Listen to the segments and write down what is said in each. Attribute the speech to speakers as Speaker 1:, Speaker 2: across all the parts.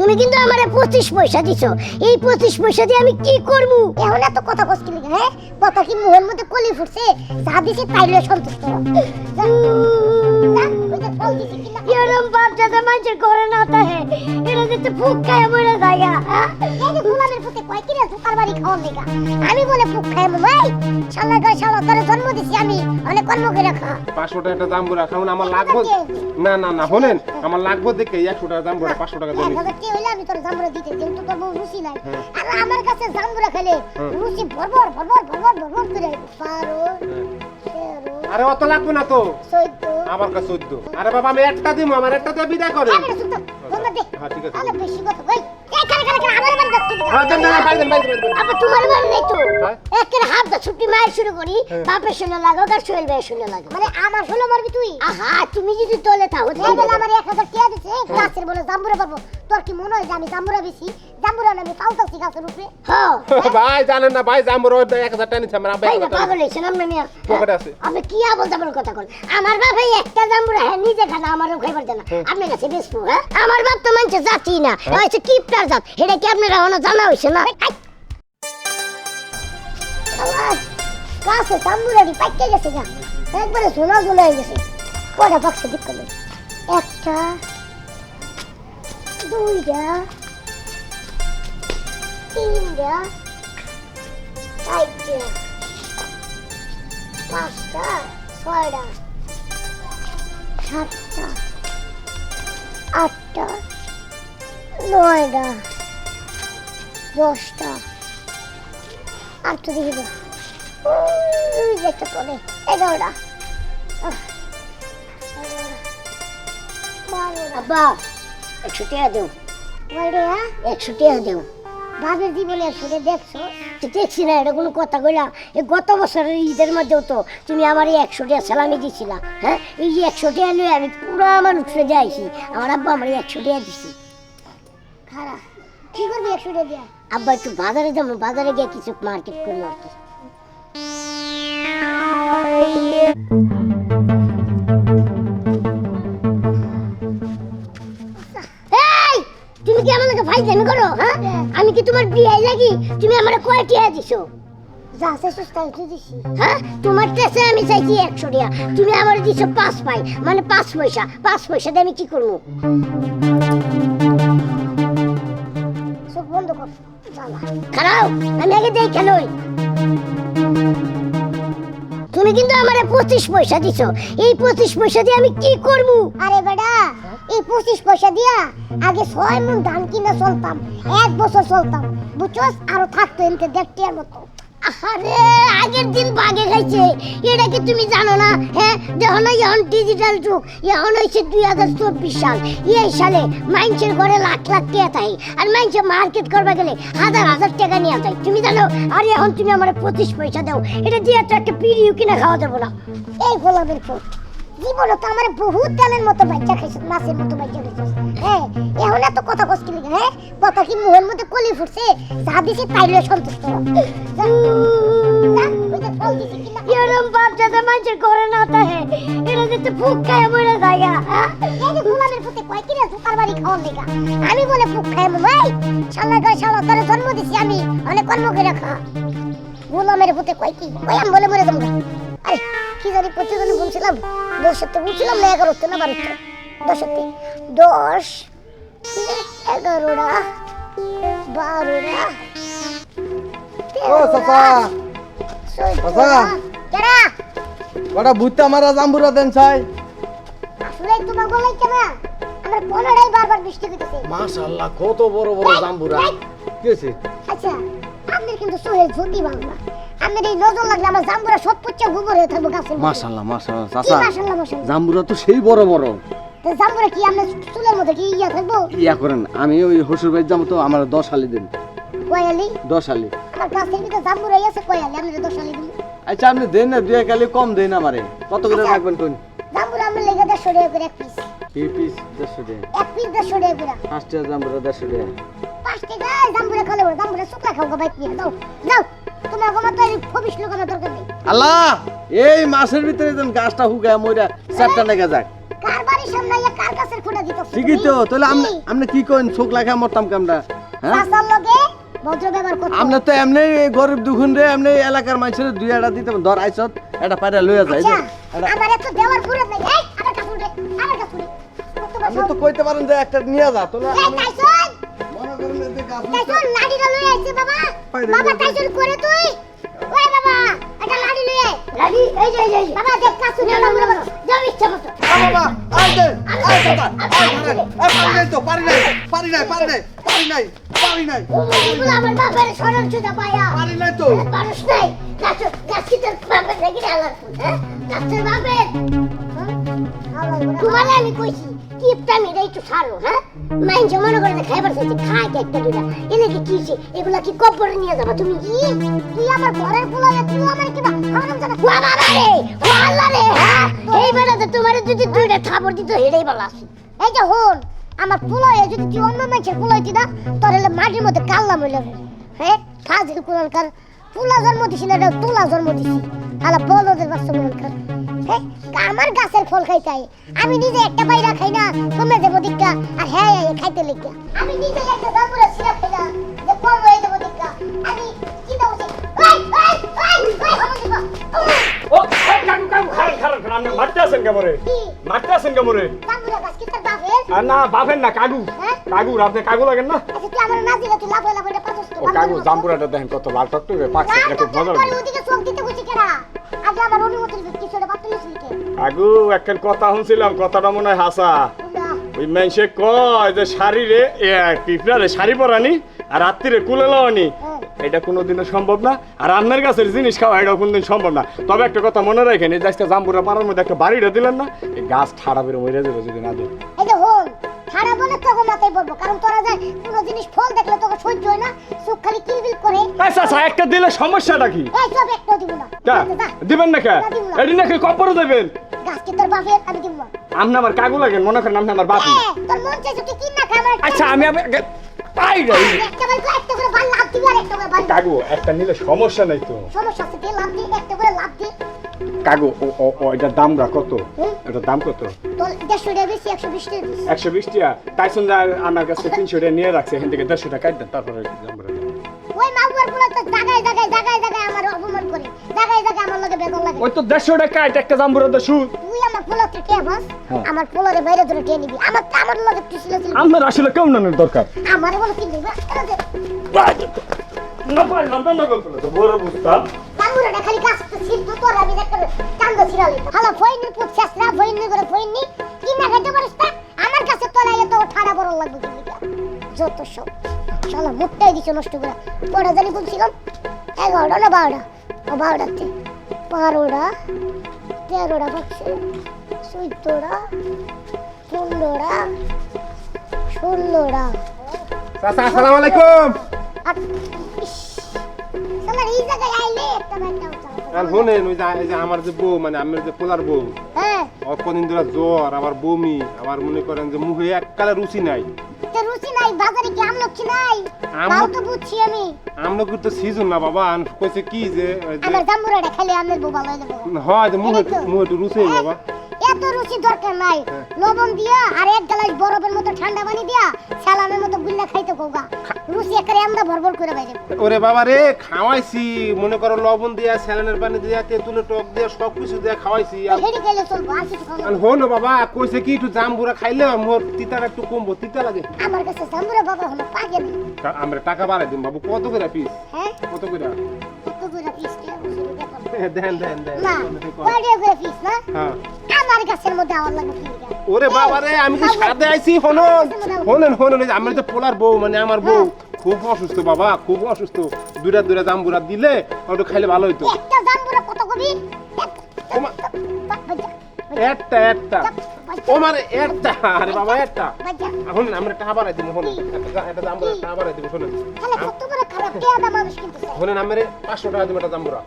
Speaker 1: তুমি কিন্তু আমারে পঁচিশ পয়সা দিছো। এই পঁচিশ পয়সা দিয়ে আমি কি করব?
Speaker 2: এখন এত কথা কষ্ট লিখে হ্যাঁ? কথা কি মোহন মধ্যে কলি ফুটছে? যা দিছে তাইলে সন্তুষ্ট
Speaker 1: এরম বাপ দাদা মানুষের ঘরে না থাকে। এটা যেতে ফুক খায় মরে জায়গা
Speaker 2: এই যে গোলামের পুতে কয় কিরে জোকার বাড়ি খাওয়ার লেগা? আমি বলে ফুক খাই ভাই শালা গায় শালা তোরে জন্ম দিছি আমি অনেক কর্ম করে খা।
Speaker 3: পাঁচশো টাকা একটা দাম বলে খাউন আমার লাগবো না না না শোনেন আমার লাগবো দেখে একশো টাকা দাম বলে পাঁচশো টাকা
Speaker 2: এক
Speaker 3: দেবেন
Speaker 2: হাজার আমি তোর জাম্বুরা দিতে? কিন্তু তোর বউ রুচি নাই।
Speaker 3: হ্যাঁ।
Speaker 2: আর আমার কাছে জাম্বুরা খেলে
Speaker 3: হ্যাঁ।
Speaker 2: রুচি ভরভর ভরভর ভরভর ভরভর করে। বারো তেরো
Speaker 3: আরে অত লাগবে না তো। আমার কাছে চোদ্দ। আরে বাবা আমি একটা দিব আমার একটা দিয়ে বিদায় করে হ্যাঁ ঠিক আছে।
Speaker 1: দা শুরু করি
Speaker 3: হ্যাঁ।
Speaker 1: বাপের শুনে লাগো আর সোহেল ভাইয়ের শুনে লাগো।
Speaker 2: মানে আমার ষোলো মারবি তুই?
Speaker 1: আহা তুমি যদি তোলে থাকো
Speaker 2: এই বেলা আমার এক হাজার টাকা দিছে গাছের বলে জাম্বুরা পারব তোর কি মনে হয় যে আমি জাম্বুরা বেশি? জাম্বুরা না আমি পাউতাছি গাছের উপরে
Speaker 1: হ্যাঁ
Speaker 3: ভাই জানেন না ভাই জামর এক হাজার টাকা নিচ্ছে আমার
Speaker 1: ভাই না পাগল হয়েছেন আমরা মিয়া।
Speaker 3: পকেটে আছে।
Speaker 1: আপনি কি আবল তাবল কথা কন? আমার বাপ এই একটা জাম্বুরা হ্যাঁ নিজে খানা আমারও খাইবার দেনা আপনার কাছে বেসবো হ্যাঁ? আমার বাপ তো মানছে যাচ্ছি না হয়েছে কিপটার জাত। এটা কি আপনারা জানা হয়েছে না?
Speaker 2: গাছে জাম্বুরাটি পাইকে গেছে গা। একবারে সোনা সোনা হয়ে গেছে। কটা বাক্স দিক করলে একটা, দুইটা, তিনটা, চারটা, পাঁচটা, ছয়টা, সাতটা, আটটা, নয়টা, দশটা। আর তো দেখি যে একটা পরে এগারোটা আহ, এগারোটা, বারোটা
Speaker 1: আব্বা একশো টাকা দেও।
Speaker 2: হ্যাঁ?
Speaker 1: একশো টাকা দেও।
Speaker 2: বাপের জীবনে শুনে দেখছ?
Speaker 1: দেখছি না এটা কোনো কথা কইলা। এই গত বছরের ঈদের মধ্যেও তো তুমি আমার এই একশো টাকা সালামি দিছিলা হ্যাঁ? এই যে একশো টাকা নিয়ে আমি পুরো আমার উঠে যাইছি আমার আব্বা আমার একশো টাকা দিছি।
Speaker 2: খারাপ কি করবি একশো টাকা দিয়া?
Speaker 1: আব্বা একটু বাজারে যাব বাজারে গিয়ে কিছু মার্কেট করব আর কি। তুমি কি আমাকে ফাইজলামি করো হ্যাঁ? আমি কি তোমার বিয়ে লাগি তুমি আমার দিছো?
Speaker 2: দিছি।
Speaker 1: হ্যাঁ? তোমার কাছে আমি চাইছি একশো টাকা তুমি আমার দিছো পাঁচ পাই মানে পাঁচ পয়সা। পাঁচ পয়সা দিয়ে আমি কি করব?
Speaker 2: চোখ বন্ধ কর
Speaker 1: খারাপ? আমি আগে দেখে নই তুমি কিন্তু আমারে পঁচিশ পয়সা দিছো। এই পঁচিশ পয়সা দিয়ে আমি কি করব?
Speaker 2: আরে বেটা, এই পঁচিশ পয়সা দিয়া আগে ছয় মন ধান কিনা চলতাম, এক বছর চলতাম। বুঝছস? আরও থাকতো এনতে দেখতে মতো।
Speaker 1: আরে, আগের দিন বাগে এটা কি তুমি জানো না? হ্যাঁ এখন ডিজিটাল যুগ, এখন হয়েছে দুই হাজার চব্বিশ সাল। এই সালে মানুষের ঘরে লাখ লাখ টাকা থাকে। আর মানুষের মার্কেট করবা গেলে হাজার হাজার টাকা নিয়ে যায়। তুমি জানো, আর এখন তুমি আমার পঁচিশ পয়সা দাও। এটা দিয়ে তো একটা পিড়িও কিনে খাওয়া যাব না।
Speaker 2: এই গোলাপের ফুল। জীবনে তো আমার বহুত ডালের মতো বাচ্চা খাইছ মাছের মতো বাচ্চা খাইছ। হ্যাঁ এখন এত কথা কষ্ট লিখে হ্যাঁ কথা কি মুহের মধ্যে কলি ফুটছে? যা দিছে তাইলে সন্তুষ্ট
Speaker 1: এরম বাপ দাদা মানুষের ঘরে না থাকে এটা যেতে ফুক খায় মরে
Speaker 2: এই যে গোলামের পুতে কয় কিরে বাড়ি খাওয়ার লেগা? আমি বলে ফুক খাই ভাই শালা শালা তোরে জন্ম দিছি আমি অনেক কর্ম করে খা গোলামের পুতে কয় কি? কয় আমি বলে মরে যাব। আরে! কি জানি প্রতিদিন বলছিলাম দশতে বলছিলাম না এগারোতে না বারোতে দশতে। দশ এগারোটা বারোটা
Speaker 4: ও চাচা। চাচা।
Speaker 2: কেডা
Speaker 4: কটা বুঝতে আমার জাম্বুরা দেন চাই।
Speaker 2: আসলে তোমার গলাই কেনা। আমার পনেরোটাই বারবার বৃষ্টি হইতেছে।
Speaker 4: মাশাআল্লাহ কত বড় বড় জাম্বুরা কি হয়েছে
Speaker 2: আচ্ছা আপনার কিন্তু সোহেল ঝুঁকি বাংলা। আপনার এই নজর লাগলে আমার জাম্বুরা সব পচ্ছে গোবর হয়ে থাকব গাছের।
Speaker 4: মাশাআল্লাহ মাশাআল্লাহ চাচা
Speaker 2: মাশাল্লাহ মাশাল্লাহ
Speaker 4: জাম্বুরা তো সেই বড় বড়।
Speaker 2: তো জাম্বুরা কি আপনার চুলের মধ্যে কি ইয়া থাকব?
Speaker 4: ইয়া করেন আমি ওই হসুর ভাই যাব তো আমার দশ আলি দেন।
Speaker 2: কয়ালি?
Speaker 4: দশ আলি।
Speaker 2: আমার গাছের ভিতরে জাম্বুরাই আছে কয়ালি আপনার দশ আলি দিন।
Speaker 4: আচ্ছা আপনি দেন না দুই কালি কম দেন আমারে। কত করে
Speaker 2: আচ্ছা।
Speaker 4: রাখবেন কোন
Speaker 2: জাম্বুরা আমার লেগে দেড়শো টাকা করে এক পিস
Speaker 4: এই পিস দেড়শো টাকা।
Speaker 2: এক পিস দেড়শো টাকা করে।
Speaker 4: পাঁচটা জাম্বুরা দেড়শো টাকা।
Speaker 2: পাঁচ টাকা জাম্বুরা খালে জাম্বুরা শুকনা খাও বাইক নিয়ে দাও দাও তোমার গমা তো ভবিষ্য লোকানোর দরকার নেই।
Speaker 4: আল্লাহ এই মাসের ভিতরে যেন গাছটা হুগায় মইরা চারটা লেগে যাক।
Speaker 2: কার বাড়ির সামনে ইয়া কার গাছের ফুটা দিত
Speaker 4: ঠিকই তো তাহলে আপনি আপনি কি করেন চোখ লাগা মরতাম কামটা হ্যাঁ?
Speaker 2: শাসার লগে ভদ্র ব্যবহার করতে
Speaker 4: আপনি তো এমনি গরিব দুখুন রে এমনি এলাকার মানুষের দুই একটা দিতে ধর আইসত এটা পাইরা লইয়া যায়
Speaker 2: আচ্ছা আমার এত দেওয়ার ফুরত নাই। এই আমার কাছে উঠে আমার কত
Speaker 4: আপনি তো কইতে পারেন যে একটা নিয়ে যা তাহলে আমি-
Speaker 2: টাইসন লাঠিটা লই আইছে বাবা। বাবা
Speaker 4: রে,
Speaker 2: করে তুই। ওই বাবা এটা লাঠি লই
Speaker 1: লাডি এই যে এই
Speaker 2: বাবা দেখ কাছু
Speaker 1: না, না, যাও ইচ্ছা মতো
Speaker 4: বাবা আই দে আই বাবা। আই পারি নাই তো পারি নাই পারি নাই পারি নাই পারি নাই পারি নাই।
Speaker 1: এগুলো আমার বাপের সরল সুদা পায়া।
Speaker 4: পারি নাই তো।
Speaker 1: মানুষ নাই। গাছ গাছ তোর বাপের নাকি আলার হ্যাঁ? গাছের বাপের। তোমার আমি কইছি। কিপটা মেরে একটু ছাড়ো হ্যাঁ? মাইন্ড মনে করে যে খাইবার চাইছে কে একটা দুটা এদিকে কি হইছে? এগুলা কি কপরে নিয়ে যাবা? তুমি কি?
Speaker 2: তুই আমার ঘরের পোলা তুই আমার কি আমার জানা
Speaker 1: ওয়া বাবা রে! ও আল্লাহ রে হ্যাঁ? এই বেড়াতে তোমার যদি দুইটা থাপড় দিত হেডেই বলা
Speaker 2: এই যে হন, আমার পোলায় যদি তুই অন্য মানুষের পোলায় দিদা তোর হলে মাটির মধ্যে কাল্লা মইলে হ্যাঁ? ফাজিল কুলানকার পোলা জন্ম দিছি না তুলা তোলা জন্ম দিছি। আলা বলদের বাচ্চা কুলানকার কর। আমার গাছের ফল খাইতাই আমি নিজে একটা বাইরা খাই না কমে দেবো দিকা আর হ্যাঁ খাইতে লেগে আমি নিজে একটা দাপুরা সিরাপ খাই না।
Speaker 5: খারাপ আপনি মারতে আছেন কেমরে
Speaker 2: কি?
Speaker 5: মারতে আছেন কেমরে
Speaker 2: দামুরা গাছ কি তার বাপের
Speaker 5: আর না বাপেন না কাকু।
Speaker 2: হ্যাঁ?
Speaker 5: কাকু আপনি কাকু লাগেন না?
Speaker 2: আচ্ছা
Speaker 5: কাকু জাম্পুরাটা দেখেন কত লাল টকটকে পাকছে
Speaker 2: না,
Speaker 5: এটা খুব মজা?
Speaker 2: আগে
Speaker 5: একখান কথা শুনছিলাম কথাটা মনে হয় হাসা। ওই মানুষে কয় যে শাড়িরে পিঁপড়ারে শাড়ি পরানি? আর রাত্রিরে কুলে লওয়ানি
Speaker 2: হ্যাঁ।
Speaker 5: এটা কোনোদিনও সম্ভব না আর আপনার কাছের জিনিস খাওয়া এটা কোনোদিন সম্ভব না তবে একটা কথা মনে রাখেন এই আজকে জাম্পুরা পাড়ার মধ্যে একটা বাড়িটা দিলেন না এই গাছ ঠাড়া বেরো মরে যাবে যদি না দেয়
Speaker 2: এই যে খারাপ বলে মাথায় পড়ব, কারণ তোরা যে কোনো জিনিস ফল দেখলে তোকে সহ্য হয় না, চোখ খালি কিলবিল করে।
Speaker 5: আচ্ছা আচ্ছা একটা দিলে সমস্যাটা কি
Speaker 2: এই সব একটাও দিব না।
Speaker 5: দিবেন না কে এটি নাকি দেবেন
Speaker 2: গাছ কি তোর বাপের? আমি দিব না।
Speaker 5: আপনি আমার কাকু লাগেন মনে করেন আপনি আমার বাপি
Speaker 2: তোর মন চাইছে তুই কিন না খা, আমার
Speaker 5: আচ্ছা আমি যাই
Speaker 2: একটা করে একটা করে বাল লাফ দিবি আর একটা করে বাল-
Speaker 5: কাকু একটা নিলে সমস্যা নাই তো।
Speaker 2: সমস্যা আছে, দে লাফ দি, একটা করে লাফ দি।
Speaker 5: কাকু ও ও এটা দাম রা কত? এটা দাম কত?
Speaker 2: টাকা বেশি,
Speaker 5: আমার কাছে তিনশো টাকা নিয়ে রাখছে এখান থেকে দেড়শো টাকা দেন তারপরে।
Speaker 2: ওই মাগুয়ারগুলো তো জায়গায় জায়গায় জায়গায় জায়গায় আমার অপমান করে। জায়গায় জায়গায় আমার লগে বেদন লাগে।
Speaker 5: ওই তো দেড়শো টাকা এটা একটা জাম্বুরা তো সুদ।
Speaker 2: তুই আমার পোলাতে কে বাস
Speaker 5: হ্যাঁ।
Speaker 2: আমার পোলারে বাইরে ধরে টেনে নিবি। আমার আমার লগে তুই ছিল ছিল।
Speaker 5: আপনার আসলে কেমন নানের দরকার?
Speaker 2: আমার বলে কি দিবি?
Speaker 5: না পারলাম না নকল করে তো বড় বুঝতাম
Speaker 2: কাঙ্গুরা খালি গাছ তো ছিল তো তোর আমি একটা কান্দ ছিড়ালি হালা ফইনি পুত শেষরা ফইনি করে ফইনি। কি না খাইতে পারিস না? আমার কাছে তোলা এত ঠাড়া বড় লাগবে যত সব। শালা মুখটাই দিছো নষ্ট করে। কটা জানি বলছিলাম এগারোটা না বারোটা? ও বারোটাতে। বারোটা তেরোটা পাচ্ছে চোদ্দোটা পনেরোটা ষোলোটা।
Speaker 3: চাচা আসসালামু আলাইকুম। আমার যে বউ মানে আমার যে পোলার বউ
Speaker 2: হ্যাঁ।
Speaker 3: কদিন ধরে জ্বর আবার বমি আবার মনে করেন যে মুখে এককালে রুচি নাই।
Speaker 2: রুচি নাই বাজারে কি আমলক্ষী নাই?
Speaker 3: আম-
Speaker 2: তাও তো বুঝছি আমি।
Speaker 3: আমলক তো সিজন না বাবা আন কইছে কি যে
Speaker 2: আমার জাম্বুরাটা খেলে আমের বউ ভালো হয়ে যাবে।
Speaker 3: হয় যে মুখে
Speaker 2: এই তো।
Speaker 3: মুখে বাবা।
Speaker 2: এত রুচি দরকার নাই।
Speaker 3: হ্যাঁ।
Speaker 2: লবণ দিয়া আর এক গ্লাস বরফের মতো ঠান্ডা পানি দিয়া সালামের মতো গুল্লা খাইতে কোগা রুচি একারে আমরা ভরভর করে বাইরে।
Speaker 3: ওরে বাবা রে খাওয়াইছি। মনে করো লবণ দিয়া স্যালানের পানি দিয়া তেঁতুলের টক দিয়া সব কিছু দিয়া খাওয়াইছি। আর-
Speaker 2: হেডি গেলে চলবো আর কিছু
Speaker 3: আর হলো বাবা কইছে কি একটু জামবুরা খাইলে মোর তিতাটা একটু কমবো তিতা লাগে।
Speaker 2: আমার কাছে জাম্বুরা বাবা হলো পাগে
Speaker 3: আমরা টাকা বাড়াই দিম বাবু কত করে পিস
Speaker 2: হ্যাঁ?
Speaker 3: কত করে?
Speaker 2: কত করে পিস কে
Speaker 3: দেন দেন দেন।
Speaker 2: না কয়টা করে পিস না?
Speaker 3: হ্যাঁ।
Speaker 2: গাছের মধ্যে কি লিগা?
Speaker 3: ওরে বাবা রে আমি তো সাথে আইছি হনন। হনন হনন আমার যে পোলার বউ মানে আমার বউ খুব অসুস্থ বাবা খুব অসুস্থ। দুইটা দুইটা জামবুরা দিলে ওটা খাইলে ভালো হইতো।
Speaker 2: একটা জাম্বুরা কত কবি?
Speaker 3: একটা একটা। ও মানে একটা। আরে বাবা একটা। হনন আমরা টাকা বাড়াই দিব হনন। একটা জামবুরা টাকা বাড়াই দিব হনন। হনন আমারে পাঁচশো টাকা দিব একটা জামবুরা।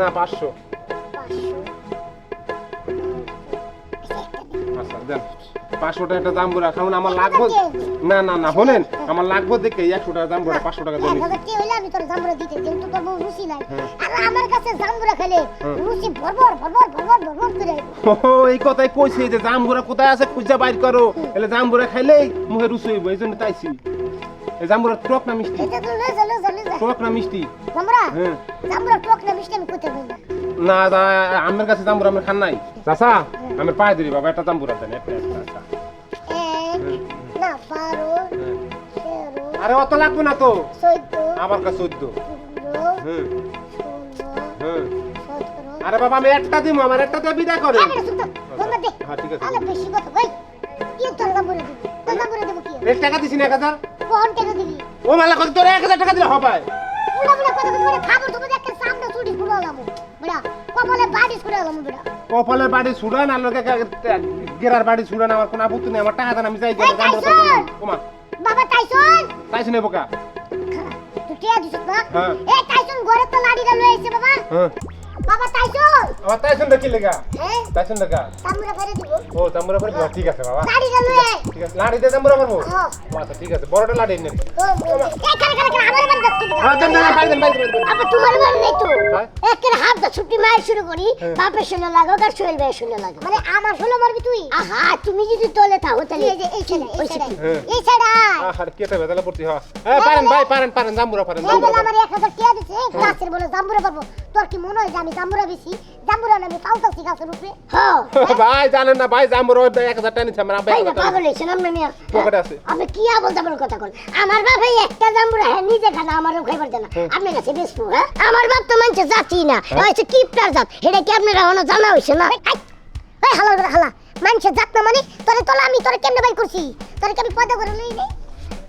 Speaker 3: না পাঁচশো। দেন। পাঁচশো টাকা একটা জাম্বুরা খাউন আমার লাগবে না না না শোনেন আমার লাগবে দেখে একশো টাকা জাম্বুরা পাঁচশো টাকা
Speaker 2: কি হইলে? আমি তোর জাম্বুরা দিতে কিন্তু তোর বউ রুচি নাই।
Speaker 3: হ্যাঁ।
Speaker 2: আর আমার কাছে জাম্বুরা খেলে
Speaker 3: হ্যাঁ।
Speaker 2: রুচি ভরভর ভরভর ভরভর ভরভর করে।
Speaker 3: ও এই কথাই কইছি যে জাম্বুরা কোথায় আছে খুঁজা বাইর করো। এলে জাম্বুরা খাইলেই মুখে রুচি হইব এই জন্য তাইছি। এই জাম্বুরা টক না মিষ্টি। টক না মিষ্টি।
Speaker 2: জাম্বুরা
Speaker 3: হ্যাঁ।
Speaker 2: জাম্বুরা টক না মিষ্টি আমি করতে পারি না
Speaker 3: আমার কাছে জাম্বুরা আমি খান নাই? চাচা? আমি পায়ে দিলি বাবা একটা জাম্বুরা দেন একটা
Speaker 2: তেরো
Speaker 3: আরে অত লাগবে না তো। আমার কাছে চোদ্দ। আরে বাবা আমি একটা দিব আমার একটা দিয়ে বিদায় করে।
Speaker 2: দে।
Speaker 3: হ্যাঁ ঠিক আছে
Speaker 2: আরে বেশি কথা ভাই কি তোর জাম্বুরা দিবি? তোর জাম্বুরা দেবো কি?
Speaker 3: এক টাকা দিছি না এক হাজার?
Speaker 2: কোন টাকা দিবি?
Speaker 3: ও মালা কত তোর এক হাজার টাকা দিলে হবে।
Speaker 2: তুমি সামনে বুড়া কপালে বাড়ি ছুড়ে গেলাম বুড়া।
Speaker 3: কপালে বাড়ি ছুড়া না লোকে গেরার বাড়ি ছুড়ান আমার কোনো আপত্তি নেই আমার টাকা দেন আমি
Speaker 2: এই টাইসন!
Speaker 3: ওমা।
Speaker 2: বাবা টাইসন
Speaker 3: টাইসন এ বোকা।
Speaker 2: তুই টিয়া দিছিস না
Speaker 3: হ্যাঁ।
Speaker 2: এই টাইসন ঘরে তো লাড়ি গেল এসে বাবা।
Speaker 3: হ্যাঁ।
Speaker 2: বাবা টাইসন
Speaker 3: আমার তাইছন কি লেগা?
Speaker 2: হ্যাঁ?
Speaker 3: তাইছন লেগা
Speaker 2: সামনে করে দিব।
Speaker 3: ও তাম্বুরা করে দিবা, ঠিক আছে বাবা।
Speaker 2: লয়ে আয়।
Speaker 3: ঠিক আছে লাড়ি দিয়ে তাম্বুরা করব
Speaker 2: হ্যাঁ।
Speaker 3: আচ্ছা ঠিক আছে বড়টা লাড়ি নেন
Speaker 2: ও, এই কারে কারে কারে আমার বাড়ি যাচ্ছি
Speaker 3: হ্যাঁ দেন দেন বাইরে দেন বাইরে দেন।
Speaker 1: আবার তোমার বাড়ি নেই তো।
Speaker 3: হ্যাঁ?
Speaker 1: একের হাত দা ছুটি মায়ের শুরু করি
Speaker 3: হ্যাঁ।
Speaker 1: শুনে লাগো আর সোহেল ভাইয়ের শুনে লাগো।
Speaker 2: মানে আমার হলো মারবি তুই?
Speaker 1: আহা তুমি যদি তোলে থাকো তাহলে
Speaker 2: এই যে এই ছেড়ে এই ছেড়ে
Speaker 3: হ্যাঁ। আহার কেটে বেদালে পড়তি হ্যাঁ। হ্যাঁ পারেন ভাই পারেন পারেন জাম্বুরা পারেন জাম্বুরা
Speaker 2: আমার এক হাজার দিছে গাছের বলে জাম্বুরা পাবো তোর কি মনে হয় আমি জাম্বুরা বেশি জাম্বুরা না আমি পাল্টাছি গাছের উপরে
Speaker 1: হ্যাঁ।
Speaker 3: ভাই জানেন না ভাই জাম্বুরা টাকা আমার টাকা
Speaker 1: পাগল হয়েছেন আপনি মিয়া।
Speaker 3: পকেটে আছে।
Speaker 1: আপনি কি আবল তাবল কথা কোন? আমার বাপ এই একটা জাম্বুরা হ্যাঁ নিজে খানা আমারও খাইবার দেনা আপনার কাছে বেসবো হ্যাঁ? আমার বাপ তো মানছে যাচ্ছি না। হয়েছে কিপটার জাত। এটা কি আপনারা জানা হয়েছে না?
Speaker 2: এই হালা হালা মানুষের জাত না মানে? তোরে তোলা আমি তোরে কেমনে বাই করছি? তোরে কি আমি পয়দা করে লই নাই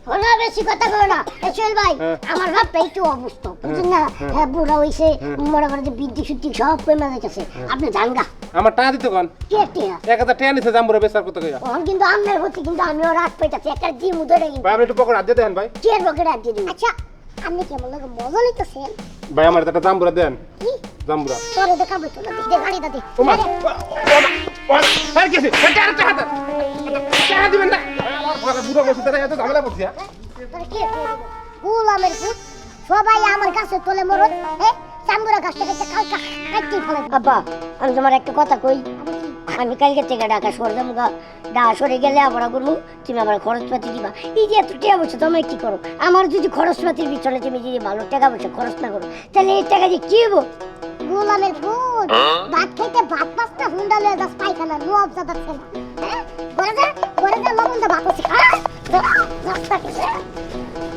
Speaker 1: হলো বেশি কথা কয় না এ সোহেল ভাই
Speaker 3: হ্যাঁ।
Speaker 1: আমার বাপটা একটু অবস্থ বুঝছেন না হ্যাঁ বুড়া হইছে মনে করে যে বিদ্যুৎ সুদ্দি সব কমে যাইতেছে আপনি জানগা
Speaker 3: আমার টাকা দিতে কন
Speaker 1: কে টিয়া
Speaker 3: এক হাজার টাকা নিচ্ছে জাম্বুরা বেচার কত কইয়া
Speaker 1: তখন কিন্তু আপনার হচ্ছে কিন্তু আমিও রাত পাইতাছি একটা জি মুদরে কিন্তু
Speaker 3: ভাই আপনি একটু পকেট হাত দিয়ে দেন ভাই
Speaker 1: চেয়ার বকেট আর দিয়ে দিবি
Speaker 2: আচ্ছা আপনি কি আমার লাগে মজা লইতেছেন
Speaker 3: ভাই আমার একটা জাম্বুরা দেন
Speaker 2: কি
Speaker 3: জাম্বুরা
Speaker 2: তোরে দেখাবো তো না দে গাড়িটা দে
Speaker 3: ওমা
Speaker 2: আরে,
Speaker 3: আর কি টাকা টাকা টাকা দিবেন না আমার বুড়ো বসে তারা এত ঝামেলা করছি হ্যাঁ?
Speaker 2: সবাই আমার কাছে তোলে মরদ হ্যাঁ চাম্বুরা গাছটা কেটে কালকা কাটতে ফেলে
Speaker 1: আব্বা আমি তোমার একটা কথা কই। আমি কালকে থেকে ঢাকা সরে যাব গা। ঢাকা সরে গেলে আবার করব তুমি আমার খরচপাতি দিবা। এই যে এত টাকা পয়সা তুমি কি করো? আমার যদি খরচপাতির পিছনে তুমি যদি ভালো টাকা পয়সা খরচ না করো তাহলে এই টাকা দিয়ে কি হব
Speaker 2: গুলামের পুত ভাত খাইতে ভাত না হুন্ডা লয়ে যাস পায়খানা নো অবজাদা ছেলে হ্যাঁ? বলে যা বলে যা লবণ দা ভাত আছে খা।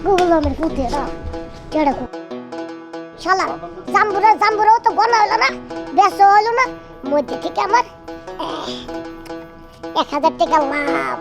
Speaker 2: গুলামের পুতে না কেডা কু শালা জাম্বুরা জাম্বুরাও তো গলা হলো না বেশ হলো না। মধ্যে থেকে আমার এক হাজার টাকা লাভ।